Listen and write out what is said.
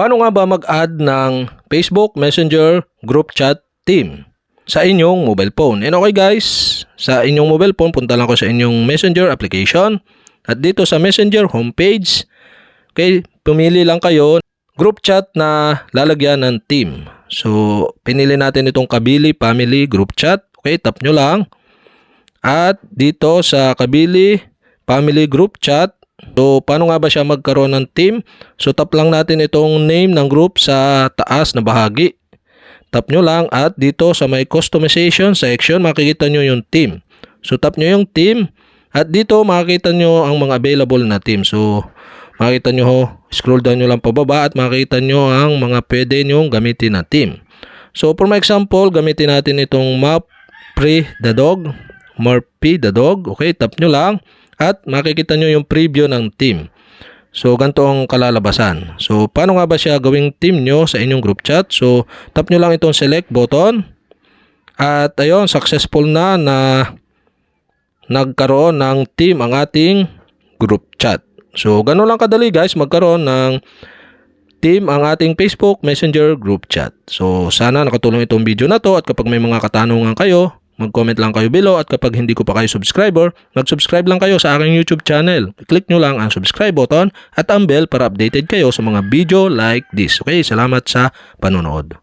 paano nga ba mag-add ng Facebook Messenger Group Chat Team sa inyong mobile phone? And okay guys, sa inyong mobile phone, punta lang ko sa inyong Messenger application. At dito sa Messenger homepage, okay, pumili lang kayo group chat na lalagyan ng team. So, pinili natin itong Kabili Family Group Chat. Okay, tap nyo lang. At dito sa Kabili Family Group Chat, so paano nga ba siya magkaroon ng team? So tap lang natin itong name ng group sa taas na bahagi. Tap nyo lang at dito sa may customization section makikita nyo yung team. So tap nyo yung team at dito makikita nyo ang mga available na team. So makikita nyo ho, scroll down nyo lang pababa at makikita nyo ang mga pwede nyong gamitin na team. So for my example, gamitin natin itong map pre the dog, Murphy the dog. Okay, tap nyo lang at makikita nyo yung preview ng team. So, ganito ang kalalabasan. So, paano nga ba siya gawing team nyo sa inyong group chat? So, tap nyo lang itong select button. At ayun, successful na na nagkaroon ng team ang ating group chat. So, ganun lang kadali guys, magkaroon ng team ang ating Facebook Messenger group chat. So, sana nakatulong itong video na to at kapag may mga katanungan kayo, mag-comment lang kayo below at kapag hindi ko pa kayo subscriber, mag-subscribe lang kayo sa aking YouTube channel. Click nyo lang ang subscribe button at ang bell para updated kayo sa mga video like this. Okay, salamat sa panonood.